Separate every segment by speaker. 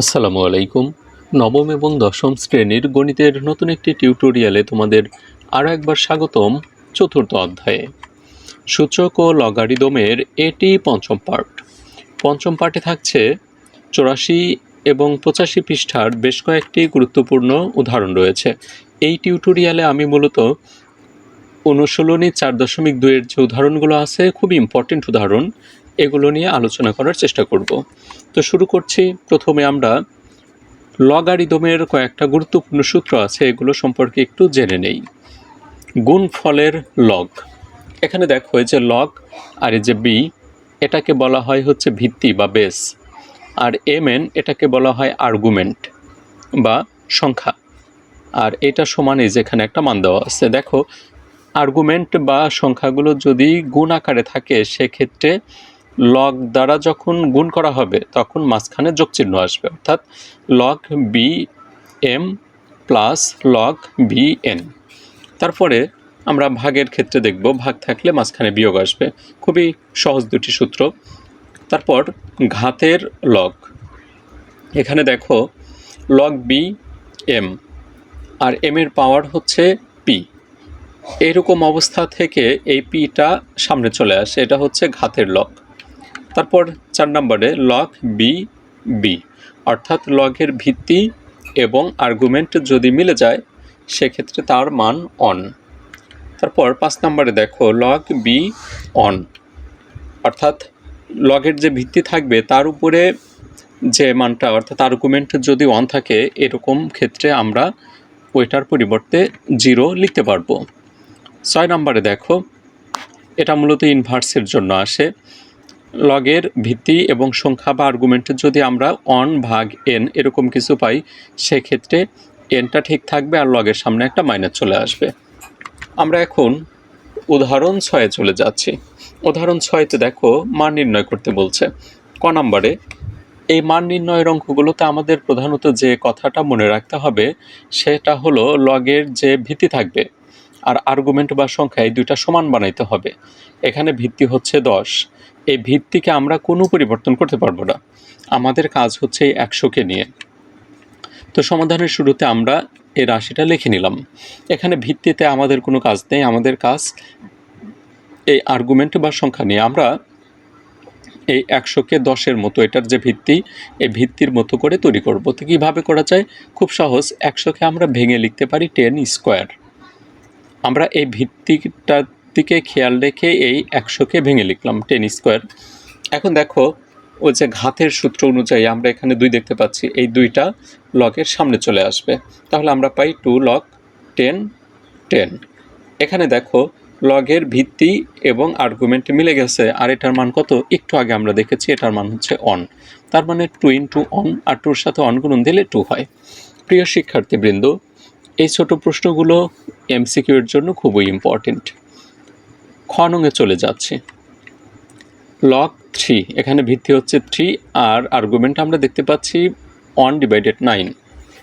Speaker 1: আসসালামু আলাইকুম। নবম এবং দশম শ্রেণির গণিতের নতুন একটি টিউটোরিয়ালে তোমাদের আরও একবার স্বাগতম চতুর্থ অধ্যায়ে। সূচক ও লগারিদমের এটি পঞ্চম পার্ট পঞ্চম পার্টে থাকছে চৌরাশি এবং পঁচাশি পৃষ্ঠার বেশ কয়েকটি গুরুত্বপূর্ণ উদাহরণ রয়েছে। এই টিউটোরিয়ালে আমি মূলত অনুশীলনী চার দশমিক দুইয়ের যে উদাহরণগুলো আছে, খুবই ইম্পর্টেন্ট উদাহরণ এগুলো নিয়ে আলোচনা করার চেষ্টা করব। তো শুরু করছি। প্রথমে আমরা লগারিদমের কয়েকটা গুরুত্বপূর্ণ সূত্র আছে, এগুলো সম্পর্কে একটু জেনে নেই। গুণফলের লগ এখানে দেখো যে লগ আর যে বি এটাকে বলা হয় হচ্ছে ভিত্তি বা বেস আর এম এন এটাকে বলা হয় আর্গুমেন্ট বা সংখ্যা। আর এটা সমানই যেখানে একটা মান দেওয়া আছে। দেখো আর্গুমেন্ট বা সংখ্যাগুলো যদি গুণ আকারে থাকে, সেক্ষেত্রে লগ দ্বারা যখন গুণ করা হবে, তখন মাঝখানে যোগ চিহ্ন আসবে। অর্থাৎ log B M plus log B N তারপরে আমরা ভাগের ক্ষেত্রে দেখব, ভাগ থাকলে মাঝখানে বিয়োগ আসবে। খুবই সহজ দুটি সূত্র। তারপর ঘাতের লগ এখানে দেখো লগ বি এম আর এম এর পাওয়ার হচ্ছে পি এরকম অবস্থা থেকে এই পিটা সামনে চলে আসে, এটা হচ্ছে ঘাতের লগ তারপর চার নম্বরে লগ বি বি অর্থাৎ লগের ভিত্তি এবং আর্গুমেন্ট যদি মিলে যায়, সেক্ষেত্রে তার মান অন তারপর পাঁচ নম্বরে দেখো লগ বি অন অর্থাৎ লগের যে ভিত্তি থাকবে, তার উপরে যে মানটা, অর্থাৎ আর্গুমেন্ট যদি অন থাকে, এরকম ক্ষেত্রে আমরা ওইটার পরিবর্তে জিরো লিখতে পারব। ছয় নম্বরে দেখো, এটা মূলত ইনভার্সের জন্য আসে। লগের ভিত্তি এবং সংখ্যা বা আর্গুমেন্টের যদি আমরা অন ভাগ এন এরকম কিছু পাই, সেক্ষেত্রে এনটা ঠিক থাকবে আর লগের সামনে একটা মাইনাস চলে আসবে। আমরা এখন উদাহরণ ছয়ে চলে যাচ্ছি। উদাহরণ ছয়তে দেখো মান নির্ণয় করতে বলছে। ক নম্বরে, এই মান নির্ণয়ের অঙ্কগুলোতে আমাদের প্রধানত যে কথাটা মনে রাখতে হবে, সেটা হলো লগের যে ভিত্তি থাকবে আর আর্গুমেন্ট বা সংখ্যা এই দুইটা সমান বানাইতে হবে। এখানে ভিত্তি হচ্ছে দশ। এই ভিত্তিকে আমরা কোনো পরিবর্তন করতে পারব না। আমাদের কাজ হচ্ছে এই একশোকে নিয়ে। তো সমাধানের শুরুতে আমরা এই রাশিটা লিখে নিলাম। এখানে ভিত্তিতে আমাদের কোনো কাজ নেই। আমাদের কাজ এই আর্গুমেন্ট বা সংখ্যা নিয়ে। আমরা এই একশোকে দশের মতো, এটার যে ভিত্তি, এই ভিত্তির মতো করে তৈরি করব। তো কীভাবে করা যায়? খুব সহজ। একশোকে আমরা ভেঙে লিখতে পারি টেন স্কোয়ার। আমরা এই ভিত্তিটার দিকে খেয়াল রেখে এই একশোকে ভেঙে লিখলাম, টেন স্কোয়ার। এখন দেখো ওই যে ঘাতের সূত্র অনুযায়ী আমরা এখানে দুই দেখতে পাচ্ছি, এই দুইটা লগের সামনে চলে আসবে। তাহলে আমরা পাই টু লক টেন টেন। এখানে দেখো, লগের ভিত্তি এবং আর্গুমেন্ট মিলে গেছে, আর এটার মান কত? একটু আগে আমরা দেখেছি, এটার মান হচ্ছে অন তার মানে টু ইন্টু অন আর টুর সাথে অন গুণন দিলে টু হয়। প্রিয় শিক্ষার্থীবৃন্দ, এই ছোট প্রশ্নগুলো এমসিকিউ এর জন্য খুবই ইম্পর্টেন্ট খ নঙে চলে যাচ্ছে। লগ থ্রি এখানে ভিত্তি হচ্ছে থ্রি আর আর্গুমেন্ট আমরা দেখতে পাচ্ছি ওয়ান ডিভাইডেড নাইন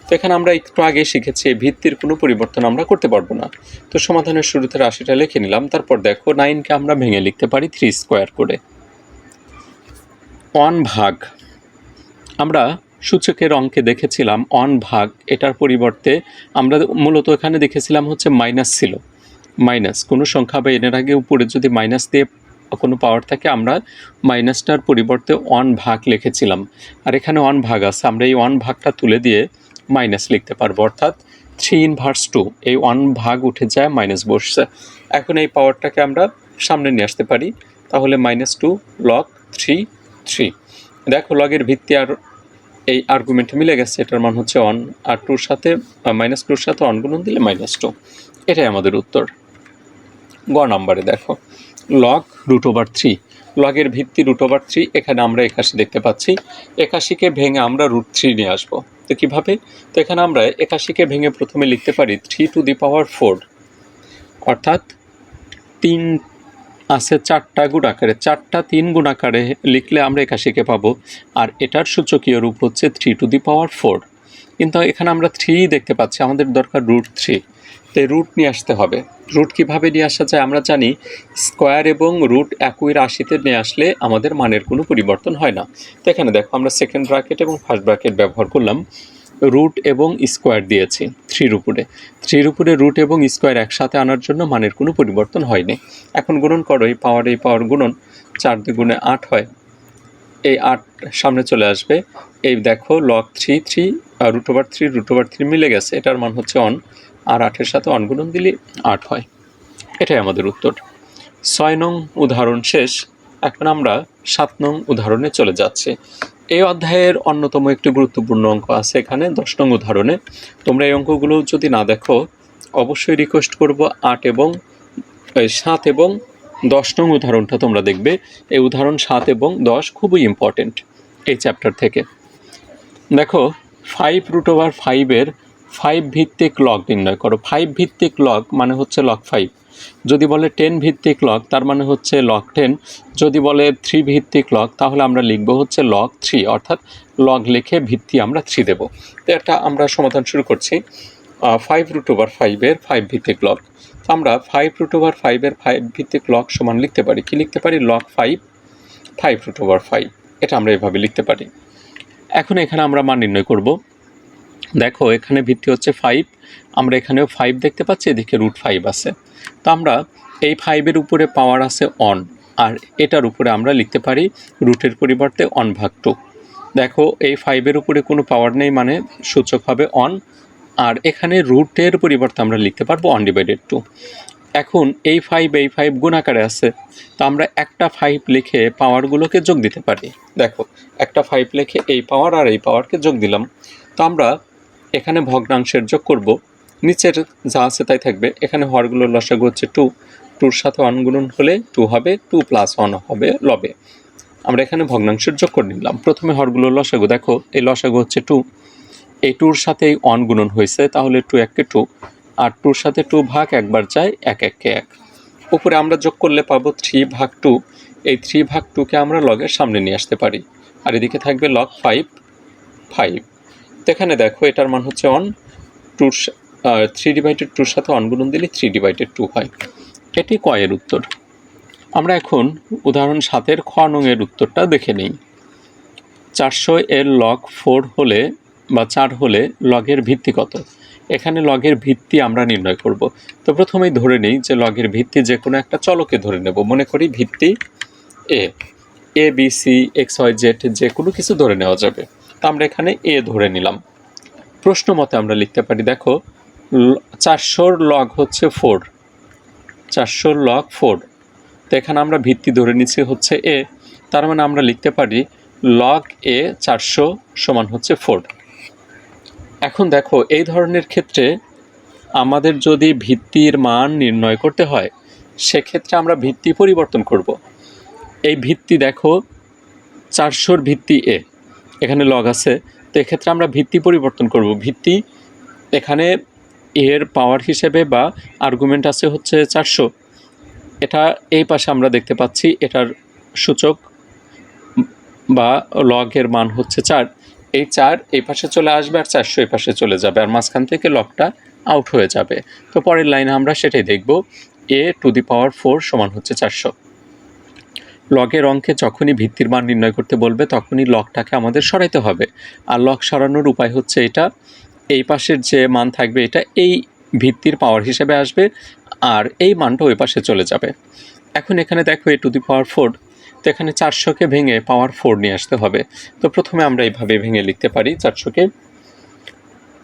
Speaker 1: তো এখানে আমরা একটু আগে শিখেছি, এই ভিত্তির কোনো পরিবর্তন আমরা করতে পারব না। তো সমাধানের শুরুতে রাশিটা লিখে নিলাম, তারপর দেখো নাইনকে আমরা ভেঙে লিখতে পারি থ্রি স্কোয়ার করে। ওয়ান ভাগ। আমরা সূচকের অঙ্কে দেখেছিলাম, অন ভাগ, এটার পরিবর্তে আমরা মূলত এখানে দেখেছিলাম হচ্ছে মাইনাস ছিল। মাইনাস কোনো সংখ্যা বা এনের আগে উপরে যদি মাইনাস দিয়ে কোনো পাওয়ার থাকে, আমরা মাইনাসটার পরিবর্তে অন ভাগ লিখেছিলাম। আর এখানে অন ভাগ আছে, আমরা এই অন ভাগটা তুলে দিয়ে মাইনাস লিখতে পারব। অর্থাৎ থ্রি ইনভার্স টু এই ওয়ান ভাগ উঠে যায় মাইনাস বসছে। এখন এই পাওয়ারটাকে আমরা সামনে নিয়ে আসতে পারি। তাহলে minus two log three three দেখো লগের ভিত্তি আর এই আর্গুমেন্ট মিলে গেছে, এটার মান হচ্ছে অন আর টুর সাথে মাইনাস টুর সাথে অন গুণন দিলে মাইনাস টু এটাই আমাদের উত্তর। গ নাম্বারে দেখো লগ রুট ওভার থ্রি লগের ভিত্তি রুট ওভার থ্রি এখানে আমরা একাশি দেখতে পাচ্ছি। একাশিকে ভেঙে আমরা রুট থ্রি নিয়ে আসব। তো কীভাবে? তো এখানে আমরা একাশিকে ভেঙে প্রথমে লিখতে পারি three to the power four অর্থাৎ তিন আছে চারটা গুণ আকারে, চারটা তিন গুণ আকারে লিখলে আমরা একাশিকে পাবো। আর এটার সূচকীয় রূপ হচ্ছে three to the power four কিন্তু এখানে আমরা থ্রি দেখতে পাচ্ছি, আমাদের দরকার রুট থ্রি তো রুট নিয়ে আসতে হবে। রুট কীভাবে নিয়ে আসা যায় আমরা জানি স্কোয়ার এবং রুট একই রাশিতে নিয়ে আসলে আমাদের মানের কোনো পরিবর্তন হয় না। তো এখানে দেখো আমরা সেকেন্ড ব্র্যাকেট এবং ফার্স্ট ব্র্যাকেট ব্যবহার করলাম। রুট এবং স্কোয়ার দিয়েছি থ্রির উপরে। থ্রির উপরে রুট এবং স্কোয়ার একসাথে আনার জন্য মানের কোনো পরিবর্তন হয়নি। এখন গুণন করো, এই পাওয়ার এই পাওয়ার গুণন, চার দুগুণে আট হয়। এই আট সামনে চলে আসবে। এই দেখো log three three root over three root over three মিলে গেছে। এটার মান হচ্ছে অন আর আটের সাথে অন গুণন দিলে আট হয়। এটাই আমাদের উত্তর। ছয় নং উদাহরণ শেষ। এখন আমরা সাত নং উদাহরণে চলে যাচ্ছি। এই অধ্যায়ের অন্যতম একটি গুরুত্বপূর্ণ অঙ্ক আছে এখানে, দশ নং উদাহরণে। তোমরা এই অঙ্কগুলো যদি না দেখো, অবশ্যই রিকোয়েস্ট করব আট এবং সাত এবং দশ নং উদাহরণটা তোমরা দেখবে। এই উদাহরণ সাত এবং দশ খুবই ইম্পর্টেন্ট এই চ্যাপ্টার থেকে। দেখো ফাইভ রুট ওভার ফাইভের ফাইভ ভিত্তিক লগ নির্ণয় করো। ফাইভ ভিত্তিক লগ মানে হচ্ছে লগ ফাইভ যদি বলে টেন ভিত্তিক লগ তার মানে হচ্ছে লগ টেন যদি বলে থ্রি ভিত্তিক লগ তাহলে আমরা লিখব হচ্ছে লগ থ্রি অর্থাৎ লগ লিখে ভিত্তি আমরা থ্রি দেবো। তো এটা আমরা সমাধান শুরু করছি। ফাইভ রুট ওভার ফাইভের ফাইভ ভিত্তিক লগ আমরা ফাইভ রুট ওভার ফাইভের ফাইভ ভিত্তিক লগ সমান লিখতে পারি। কি লিখতে পারি? Log five five root over five এটা আমরা এভাবে লিখতে পারি। এখন এখানে আমরা মান নির্ণয় করব। দেখো, এখানে ভিত্তি হচ্ছে ফাইভ আমরা এখানেও ফাইভ দেখতে পাচ্ছি, এদিকে রুট ফাইভ আছে। তো আমরা এই ফাইভের উপরে পাওয়ার আছে অন আর এটার উপরে আমরা লিখতে পারি রুটের পরিবর্তে অন ভাগ টু দেখো, এই ফাইভের উপরে কোনো পাওয়ার নেই মানে সূচক হবে অন আর এখানে রুটের পরিবর্তে আমরা লিখতে পারব অন ডিভাইডেড টু এখন এই ফাইভ এই ফাইভ গুণাকারে আছে, তো আমরা একটা ফাইভ লিখে পাওয়ারগুলোকে যোগ দিতে পারি। দেখো, একটা ফাইভ লিখে এই পাওয়ার আর এই পাওয়ারকে যোগ দিলাম। তো আমরা এখানে ভগ্নাংশের যোগ করব। নিচের যা আছে তাই থাকবে। এখানে হরগুলোর লসাগু হচ্ছে টু টুর সাথে ওয়ান গুণন হলে টু হবে টু প্লাস ওয়ান হবে লবে। আমরা এখানে ভগ্নাংশের যোগ করে নিলাম। প্রথমে হরগুলোর লসাগু। দেখো, এই লসাগু হচ্ছে টু এই টুর সাথে এই অন গুণন হয়েছে, তাহলে টু এককে টু আর টুর সাথে টু ভাগ একবার যায় এক এককে এক। উপরে আমরা যোগ করলে পাবো থ্রি ভাগ টু এই থ্রি ভাগ টুকে আমরা লগের সামনে নিয়ে আসতে পারি। আর এদিকে থাকবে লগ ফাইভ ফাইভ তো এখানে দেখো, এটার মান হচ্ছে অন টুর থ্রি ডিভাইডেড টুর সাথে অন গুণন দিলে থ্রি ডিভাইডেড টু হয়। এটি কয়ের উত্তর। আমরা এখন উদাহরণ সাতের খ নংয়ের উত্তরটা দেখে নিই। চারশো এর লগ ফোর হলে বা চার হলে লগের ভিত্তি কত? এখানে লগের ভিত্তি আমরা নির্ণয় করব। তো প্রথমেই ধরে নিই যে লগের ভিত্তি যে কোনো একটা চলকে ধরে নেব। মনে করি ভিত্তি A A B C X Y Z যে কোনো কিছু ধরে নেওয়া যাবে। তো আমরা এখানে এ ধরে নিলাম। প্রশ্ন মতে আমরা লিখতে পারি, দেখো চারশোর লগ হচ্ছে ফোর চারশোর লগ ফোর তো এখানে আমরা ভিত্তি ধরে নিচ্ছি হচ্ছে এ। তার মানে আমরা লিখতে পারি লগ এ চারশো সমান হচ্ছে ফোর এখন দেখো, এই ধরনের ক্ষেত্রে আমাদের যদি ভিত্তির মান নির্ণয় করতে হয়, সেক্ষেত্রে আমরা ভিত্তি পরিবর্তন করব। এই ভিত্তি দেখো, চারশোর ভিত্তি এ। এখানে লগ আছে, তো এক্ষেত্রে আমরা ভিত্তি পরিবর্তন করব। ভিত্তি এখানে এর পাওয়ার হিসেবে বা আর্গুমেন্ট আছে হচ্ছে চারশো। এটা এই পাশে আমরা দেখতে পাচ্ছি, এটার সূচক বা লগের মান হচ্ছে চার। এই চার এই পাশে চলে আসবে আর চারশো এই পাশে চলে যাবে আর মাঝখান থেকে লগটা আউট হয়ে যাবে। তো পরের লাইনে আমরা সেটাই দেখব। এ টু দি পাওয়ার ফোর সমান হচ্ছে চারশো। লগের অঙ্কে যখনই ভিত্তির মান নির্ণয় করতে বলবে, তখনই লগটাকে আমাদের সরাইতে হবে। আর লগ সরানোর উপায় হচ্ছে এটা, এই পাশের যে মান থাকবে এটা এই ভিত্তির পাওয়ার হিসেবে আসবে, আর এই মানটা ওই পাশে চলে যাবে। এখন এখানে দেখো এ টু দি পাওয়ার ফোর তো এখানে চারশোকে ভেঙে পাওয়ার ফোর নিয়ে আসতে হবে। তো প্রথমে আমরা এইভাবে ভেঙে লিখতে পারি চারশোকে।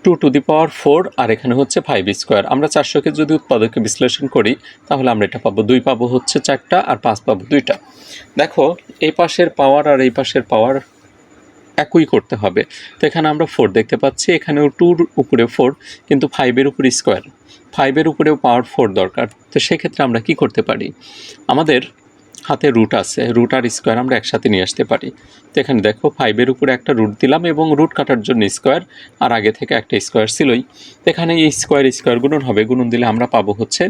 Speaker 1: Two to the power four আর এখানে হচ্ছে ফাইভ স্কোয়ার আমরা চারশোকে যদি উৎপাদকে বিশ্লেষণ করি, তাহলে আমরা এটা পাবো। দুই পাবো হচ্ছে চারটা, আর পাঁচ পাবো দুইটা। দেখো, এই পাশের পাওয়ার আর এই পাশের পাওয়ার একই করতে হবে। তো এখানে আমরা ফোর দেখতে পাচ্ছি। এখানেও টুর উপরে ফোর কিন্তু ফাইভের উপরে স্কোয়ার ফাইভের উপরেও পাওয়ার ফোর দরকার। তো সেক্ষেত্রে আমরা কি করতে পারি? আমাদের হাতে রুট আছে রুট আর স্কোয়ার আমরা একসাথে নিয়ে আসতে পারি। তো এখানে দেখো ফাইভের উপরে একটা রুট দিলাম এবং রুট কাটার জন্য স্কোয়ার আর আগে থেকে একটা স্কোয়ার ছিলই। এখানে এই স্কোয়ার স্কোয়ার গুণন হবে, গুণন দিলে আমরা পাবো হচ্ছে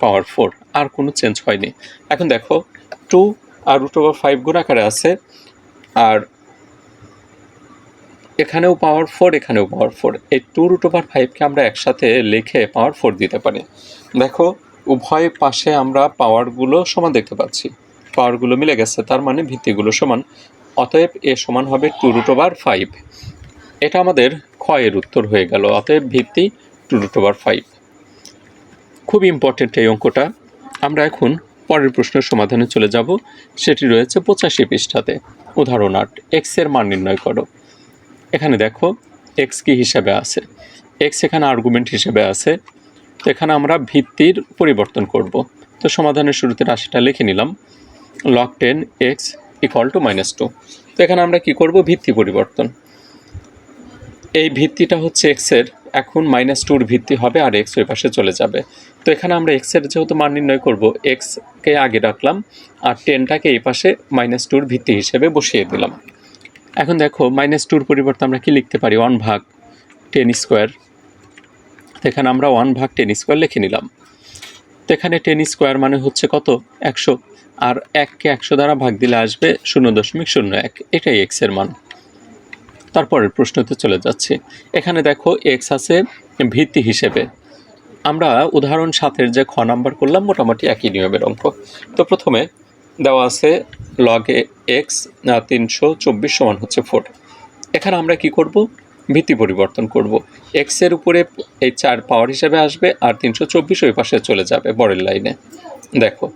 Speaker 1: পাওয়ার ফোর আর কোনো চেঞ্জ হয়নি। এখন দেখো টু আর রুট ওভার ফাইভ গুণ আকারে আছে, আর এখানেও পাওয়ার ফোর এখানেও পাওয়ার ফোর এই টু রুট ওভার ফাইভকে আমরা একসাথে লিখে পাওয়ার ফোর দিতে পারি। দেখো, উভয় পাশে আমরা পাওয়ারগুলো সমান দেখতে পাচ্ছি। পাওয়ারগুলো মিলে গেছে, তার মানে ভিত্তিগুলো সমান। অতএব এ সমান হবে টু রুট ওভার ফাইভ। এটা আমাদের ক্ষয়ের উত্তর হয়ে গেল, অতএব ভিত্তি টু রুট ওভার ফাইভ। খুব ইম্পর্টেন্ট এই অঙ্কটা। আমরা এখন পরের প্রশ্নের সমাধানে চলে যাব, সেটি রয়েছে পঁচাশি পৃষ্ঠাতে। উদাহরণ আট এক্সের মান নির্ণয় করো। এখানে দেখো এক্স কি হিসাবে আছে? এক্স এখানে আর্গুমেন্ট হিসেবে আছে। তো এখানে আমরা ভিত্তির পরিবর্তন করব। তো সমাধানের শুরুতে রাশিটা লিখে নিলাম। Log ten X equal to minus two তো এখানে আমরা কি করব? ভিত্তি পরিবর্তন। এই ভিত্তিটা হচ্ছে এক্সের এখন মাইনাস টুর ভিত্তি হবে আর এক্স ওই পাশে চলে যাবে। তো এখানে আমরা এক্সের যেহেতু মান নির্ণয় করব এক্সকে আগে রাখলাম আর টেনটাকে এই পাশে মাইনাস টুর ভিত্তি হিসেবে বসিয়ে দিলাম। এখন দেখো মাইনাস টুর পরিবর্তে আমরা কি লিখতে পারি? ওয়ান ভাগ টেন স্কোয়ার এখানে আমরা ওয়ান ভাগ টেন স্কোয়ার লিখে নিলাম। তো এখানে টেন স্কোয়ার মানে হচ্ছে কত? একশো। আর এককে একশো দ্বারা ভাগ দিলে আসবে শূন্য দশমিক শূন্য এক। এটাই এক্সের মান। তারপরের প্রশ্নতে চলে যাচ্ছে। এখানে দেখো এক্স আছে ভিত্তি হিসেবে। আমরা উদাহরণ সাতের যে খ নাম্বার করলাম, মোটামুটি একই নিয়মের অঙ্ক। তো প্রথমে দেওয়া আছে লগে এক্স তিনশো চব্বিশ সমান হচ্ছে ফোর এখানে আমরা কি করব? ভিত্তি পরিবর্তন করব। এক্সের উপরে এই চার পাওয়ার হিসেবে আসবে আর তিনশো চব্বিশ ওই পাশে চলে যাবে বরের লাইনে দেখো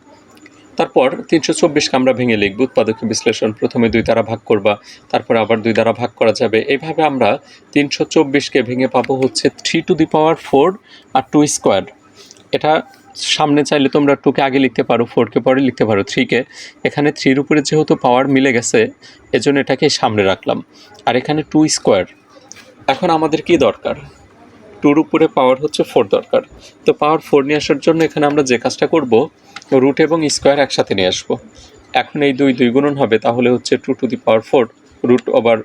Speaker 1: তারপর তিনশো চব্বিশকে আমরা ভেঙে লিখব, উৎপাদকে বিশ্লেষণ, প্রথমে দুই দ্বারা ভাগ করবা, তারপর আবার দুই দ্বারা ভাগ করা যাবে। এইভাবে আমরা তিনশো চব্বিশকে ভেঙে পাবো হচ্ছে three to the power four R two square. এটা সামনে চাইলে তোমরা টুকে আগে লিখতে পারো ফোরকে পরে লিখতে পারো থ্রিকে এখানে থ্রির উপরে যেহেতু পাওয়ার মিলে গেছে, এজন্য এটাকে সামনে রাখলাম। আর এখানে টু স্কোয়ার। এখন আমাদের কি দরকার? টুর উপরে পাওয়ার হচ্ছে ফোর দরকার। তো পাওয়ার ফোর নিয়ে আসার জন্য এখানে আমরা যে কাজটা করব রুট এবং স্কোয়ার একসাথে নিয়ে আসব। এখন এই দুই দুই গুণন হবে, তাহলে হচ্ছে two to the power four root over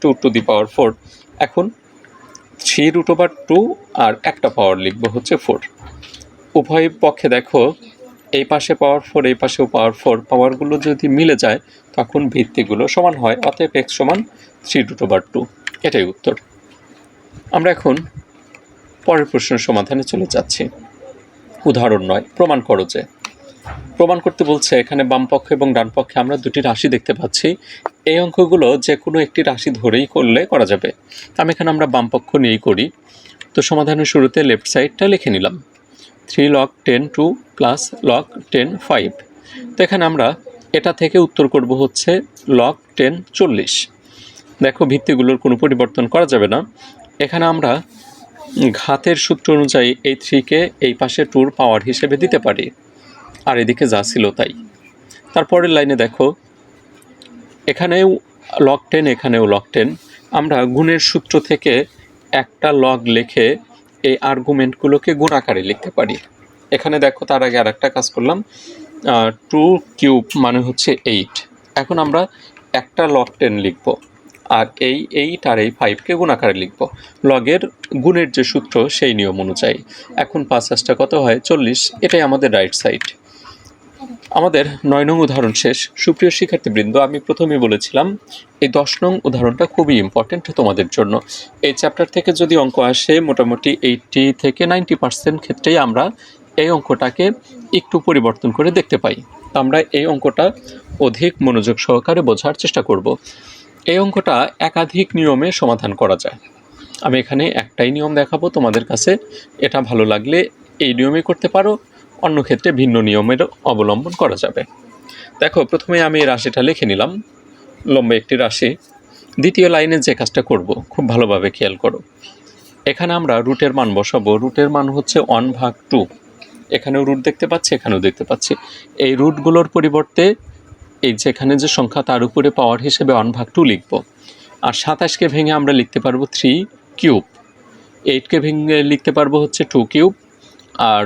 Speaker 1: two to the power four এখন থ্রি রুট ওভার টু আর একটা পাওয়ার লিখব হচ্ছে ফোর উভয় পক্ষে দেখো, এই পাশে পাওয়ার ফোর এই পাশেও পাওয়ার ফোর পাওয়ারগুলো যদি মিলে যায়, তখন ভিত্তিগুলো সমান হয়, অতএব এক্স সমান থ্রি রুট ওভার টু এটাই উত্তর। আমরা এখন পরের প্রশ্ন সমাধানে চলে যাচ্ছি। উদাহরণ নয়, প্রমাণ করো যে। প্রমাণ করতে বলছে, এখানে বাম পক্ষ এবং ডানপক্ষে আমরা দুটি রাশি দেখতে পাচ্ছি। এই অঙ্কগুলো যে কোনো একটি রাশি ধরেই করলে করা যাবে। আমি এখানে আমরা বামপক্ষ নিয়েই করি। তো সমাধানের শুরুতে লেফট সাইডটা লিখে নিলাম। Three log ten two plus log ten five তো এখানে আমরা এটা থেকে উত্তর করব হচ্ছে লক টেন চল্লিশ। দেখো, ভিত্তিগুলোর কোনো পরিবর্তন করা যাবে না। এখানে আমরা ঘাতের সূত্র অনুযায়ী এই থ্রিকে এই পাশে টুর পাওয়ার হিসেবে দিতে পারি। আর এদিকে যা ছিল তাই। তারপরের লাইনে দেখো। এখানেও লক টেন এখানেও লক টেন আমরা গুণের সূত্র থেকে একটা লগ লিখে এই আর্গুমেন্টগুলোকে গুণ আকারে লিখতে পারি। এখানে দেখো, তার আগে আর একটা কাজ করলাম। টু কিউব মানে হচ্ছে এইট এখন আমরা একটা লক টেন লিখব। আর এই এইট আর এই ফাইভকে গুণ আকারে লিখব। লগের গুণের যে সূত্র, সেই নিয়ম অনুযায়ী। এখন পাঁচ হাঁসটা কত হয়? চল্লিশ। এটাই আমাদের রাইট সাইড আমাদের নয় নং উদাহরণ শেষ। সুপ্রিয় শিক্ষার্থীবৃন্দ, আমি প্রথমেই বলেছিলাম, এই দশ নং উদাহরণটা খুবই ইম্পর্টেন্ট তোমাদের জন্য। এই চ্যাপ্টার থেকে যদি অঙ্ক আসে, মোটামুটি এইটি থেকে নাইনটি পার্সেন্ট ক্ষেত্রেই আমরা এই অঙ্কটাকে একটু পরিবর্তন করে দেখতে পাই। আমরা এই অঙ্কটা অধিক মনোযোগ সহকারে বোঝার চেষ্টা করব। এই অঙ্কটা একাধিক নিয়মে সমাধান করা যায়। আমি এখানে একটাই নিয়ম দেখাবো তোমাদের কাছে। এটা ভালো লাগলে এই নিয়মে করতে পারো, অন্য ক্ষেত্রে ভিন্ন নিয়মের অবলম্বন করা যাবে। দেখো, প্রথমে আমি রাশিটা লিখে নিলাম। লম্বা একটি রাশি। দ্বিতীয় লাইনে যে কাজটা করব, খুব ভালোভাবে খেয়াল করো। এখানে আমরা রুটের মান বসাবো। রুটের মান হচ্ছে ওয়ান ভাগ টু। এখানেও রুট দেখতে পাচ্ছি, এখানেও দেখতে পাচ্ছি। এই রুটগুলোর পরিবর্তে এই যেখানে যে সংখ্যা তার উপরে পাওয়ার হিসেবে ওয়ান ভাগ টু লিখব। আর সাতাশকে ভেঙে আমরা লিখতে পারব থ্রি কিউব এইটকে ভেঙে লিখতে পারব হচ্ছে টু কিউব আর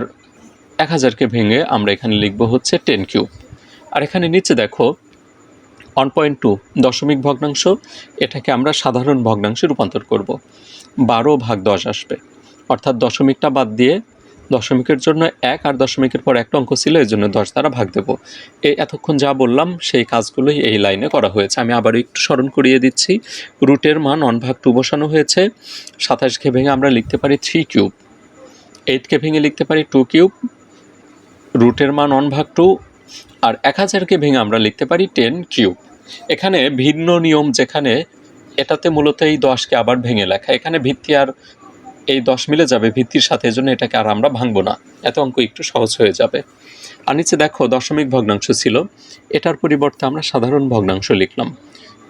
Speaker 1: এক হাজারকে ভেঙে আমরা এখানে লিখব হচ্ছে টেন কিউব আর এখানে নিচে দেখো ওয়ান পয়েন্ট টু দশমিক ভগ্নাংশ, এটাকে আমরা সাধারণ ভগ্নাংশে রূপান্তর করব। বারো ভাগ দশ আসবে। অর্থাৎ দশমিকটা বাদ দিয়ে দশমিকের জন্য এক আর দশমিকের পর একটা অঙ্ক ছিল এই জন্য দশ দ্বারা ভাগ দেব। এই এতক্ষণ যা বললাম, সেই কাজগুলোই এই লাইনে করা হয়েছে। আমি আবারও একটু স্মরণ করিয়ে দিচ্ছি, রুটের মান অন ভাগ টু বসানো হয়েছে। সাতাশকে ভেঙে আমরা লিখতে পারি থ্রি কিউব। এইটকে ভেঙে লিখতে পারি টু কিউব। রুটের মান অন ভাগ টু। আর এক হাজারকে ভেঙে আমরা লিখতে পারি টেন কিউব। এখানে ভিন্ন নিয়ম যেখানে, এটাতে মূলত এই দশকে আবার ভেঙে লেখা। এখানে ভিত্তি আর এই দশ মিলে যাবে ভিত্তির সাথে, এজন্য এটাকে আর আমরা ভাঙবো না। এত অঙ্ক একটু সহজ হয়ে যাবে। আর নিচে দেখো, দশমিক ভগ্নাংশ ছিল। এটার পরিবর্তে আমরা সাধারণ ভগ্নাংশ লিখলাম।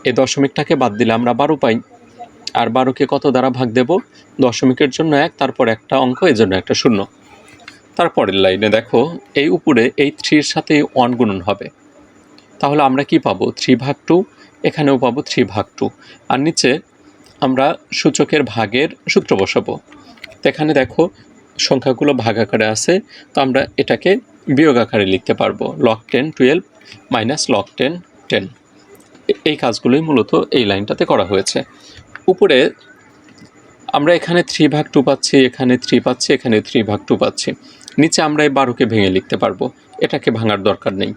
Speaker 1: এই দশমিকটাকে বাদ দিলে আমরা বারো পাই। আর বারোকে কত দ্বারা ভাগ দেব? দশমিকের জন্য এক, তারপর একটা অঙ্ক এর জন্য একটা শূন্য। তারপরের লাইনে দেখো, এই উপরে এই থ্রির সাথে ওয়ান গুণন হবে। তাহলে আমরা কি পাবো? থ্রি ভাগ টু, এখানেও পাবো থ্রি ভাগ টু। আর নিচে আমরা সূচকের ভাগের সূত্র বসাবো। তো এখানে দেখো, সংখ্যাগুলো ভাগ আকারে আছে, তো আমরা এটাকে বিয়োগ আকারে লিখতে পারব। Log ten twelve minus log ten ten এই কাজগুলোই মূলত এই লাইনটাতে করা হয়েছে। উপরে আমরা এখানে থ্রি ভাগ টু পাচ্ছি, এখানে থ্রি পাচ্ছি, এখানে থ্রি ভাগ টু পাচ্ছি। নিচে আমরা এই বারোকে ভেঙে লিখতে পারব। এটাকে ভাঙার দরকার নেই।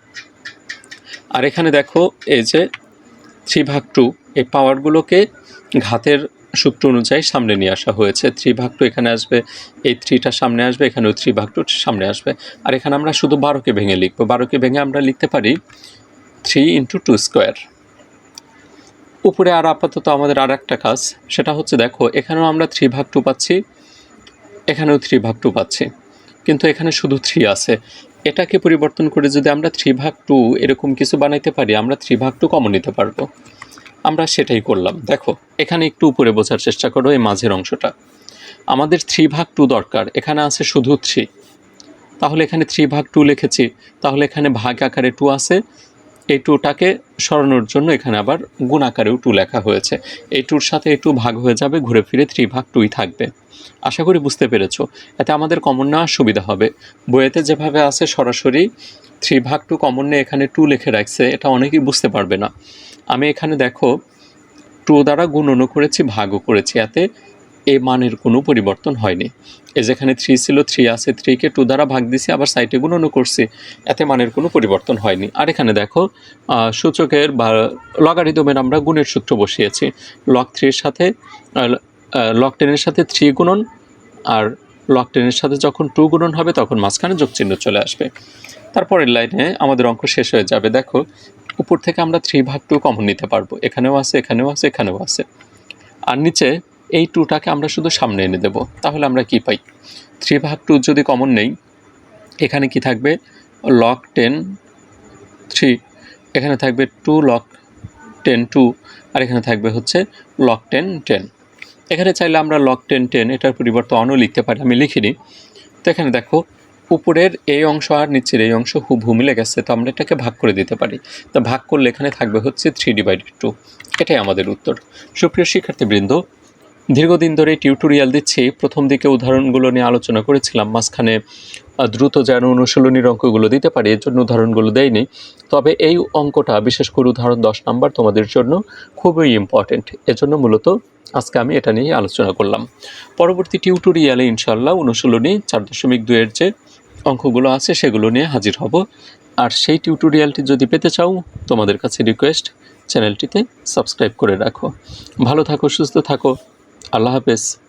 Speaker 1: আর এখানে দেখো, এই যে থ্রি ভাগ টু এই পাওয়ারগুলোকে ঘাতের সূত্র অনুযায়ী সামনে নিয়ে আসা হয়েছে। থ্রি ভাগ টু এখানে আসবে, এই থ্রিটা সামনে আসবে, এখানেও থ্রি ভাগ টু সামনে আসবে। আর এখানে আমরা শুধু বারোকে ভেঙে লিখব। বারোকে ভেঙে আমরা লিখতে পারি থ্রি ইন্টু টু স্কোয়ার। উপরে আর আপাতত আমাদের আর একটা কাজ, সেটা হচ্ছে দেখো, এখানেও আমরা থ্রি ভাগ টু পাচ্ছি, এখানেও থ্রি ভাগ টু পাচ্ছি। কিন্তু এখানে শুধু থ্রি আছে। এটাকে পরিবর্তন করে যদি আমরা থ্রি ভাগ টু এরকম কিছু বানাইতে পারি, আমরা থ্রি ভাগ টু কমন নিতে পারব। আমরা সেটাই করলাম। দেখো, এখানে একটু উপরে বোঝার চেষ্টা করো এই মাঝের অংশটা। আমাদের থ্রি ভাগ টু দরকার, এখানে আছে শুধু থ্রি। তাহলে এখানে থ্রি ভাগ টু লিখেছি, তাহলে এখানে ভাগ আকারে টু আছে এই টুটাকে সরানোর জন্য এখানে আবার গুণ আকারেও টু লেখা হয়েছে। এই টুর সাথে এই টু ভাগ হয়ে যাবে, ঘুরে ফিরে থ্রি ভাগ টুই থাকবে। আশা করি বুঝতে পেরেছ। এতে আমাদের কমন নেওয়ার সুবিধা হবে। বইয়েতে যেভাবে আছে, সরাসরি থ্রি ভাগ টু কমন নিয়ে এখানে টু লিখে রাখছে, এটা অনেকেই বুঝতে পারবে না। আমি এখানে দেখো, টু দ্বারা গুণনও করেছি, ভাগও করেছি। এতে এই মানের কোনো পরিবর্তন হয়নি। এই যেখানে থ্রি ছিল থ্রি আছে থ্রিকে টু দ্বারা ভাগ দিছি, আবার সাইটে গুণনও করছি, এতে মানের কোনো পরিবর্তন হয়নি। আর এখানে দেখো সূচকের বা লগারিদমের আমরা গুণের সূত্র বসিয়েছি। লগ থ্রির সাথে লক টেনের সাথে থ্রি গুণন, আর লক টেনের সাথে যখন টু গুণন হবে, তখন মাঝখানে যোগ চিহ্ন চলে আসবে। তারপরের লাইনে আমাদের অঙ্ক শেষ হয়ে যাবে। দেখো, উপর থেকে আমরা থ্রি ভাগ টু কমন নিতে পারব। এখানেও আছে এখানেও আছে এখানেও আছে। আর নিচে এই টুটাকে আমরা শুধু সামনে এনে দেব, তাহলে আমরা কি পাই? থ্রি ভাগ টু যদি কমন নেই, এখানে কি থাকবে? লক টেন থ্রি এখানে থাকবে টু লক টেন টু আর এখানে থাকবে হচ্ছে লক টেন টেন এখানে চাইলে আমরা লক টেন টেন এটার পরিবর্তে অনও লিখতে পারি, আমি লিখিনি। তো এখানে দেখো, উপরের এই অংশ আর নিচের এই অংশ হুবহু মিলে গেছে, তো আমরা এটাকে ভাগ করে দিতে পারি। তো ভাগ করলে এখানে থাকবে হচ্ছে থ্রি ডিভাইডেড টু এটাই আমাদের উত্তর। সুপ্রিয় শিক্ষার্থীবৃন্দ দীর্ঘদিন ধরে টিউটোরিয়াল দিচ্ছি। প্রথম দিকে উদাহরণগুলো নিয়ে আলোচনা করেছিলাম। মাঝখানে দ্রুত যেন অনুশীলনীর অঙ্কগুলো দিতে পারি, এর জন্য উদাহরণগুলো দেয়নি তবে এই অঙ্কটা, বিশেষ করে উদাহরণ দশ নাম্বার তোমাদের জন্য খুবই ইম্পর্টেন্ট এজন্য মূলত আজকে আমি এটা নিয়ে আলোচনা করলাম। পরবর্তী টিউটোরিয়ালে ইনশাল্লাহ অনুশীলনী চার দশমিক দুয়ের যে অঙ্কগুলো আছে, সেগুলো নিয়ে হাজির হব। আর সেই টিউটোরিয়ালটি যদি পেতে চাও, তোমাদের কাছে রিকোয়েস্ট চ্যানেলটিতে সাবস্ক্রাইব করে রাখো। ভালো থাকো, সুস্থ থাকো। আল্লাহ হাফেজ।